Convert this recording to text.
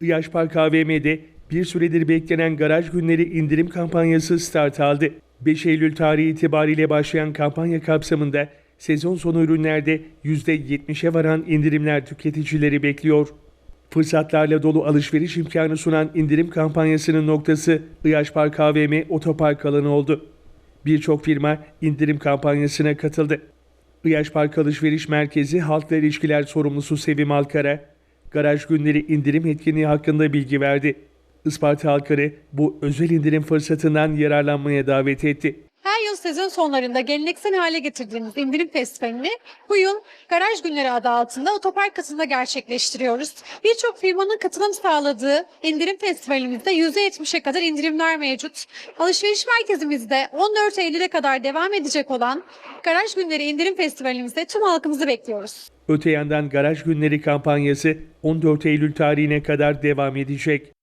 Yaş Park AVM'de bir süredir beklenen garaj günleri indirim kampanyası start aldı. 5 Eylül tarihi itibariyle başlayan kampanya kapsamında sezon sonu ürünlerde %70'e varan indirimler tüketicileri bekliyor. Fırsatlarla dolu alışveriş imkanı sunan indirim kampanyasının noktası Yaş Park otopark alanı oldu. Birçok firma indirim kampanyasına katıldı. Yaş Park Alışveriş Merkezi Halkla İlişkiler Sorumlusu Sevim Alkara, garaj günleri indirim etkinliği hakkında bilgi verdi. Isparta halkları bu özel indirim fırsatından yararlanmaya davet etti. Her yıl sezon sonlarında geleneksel hale getirdiğimiz indirim festivalini bu yıl Garaj Günleri adı altında otopark katında gerçekleştiriyoruz. Birçok firmanın katılım sağladığı indirim festivalimizde %70'e kadar indirimler mevcut. Alışveriş merkezimizde 14 Eylül'e kadar devam edecek olan Garaj Günleri indirim festivalimizde tüm halkımızı bekliyoruz. Öte yandan garaj günleri kampanyası 14 Eylül tarihine kadar devam edecek.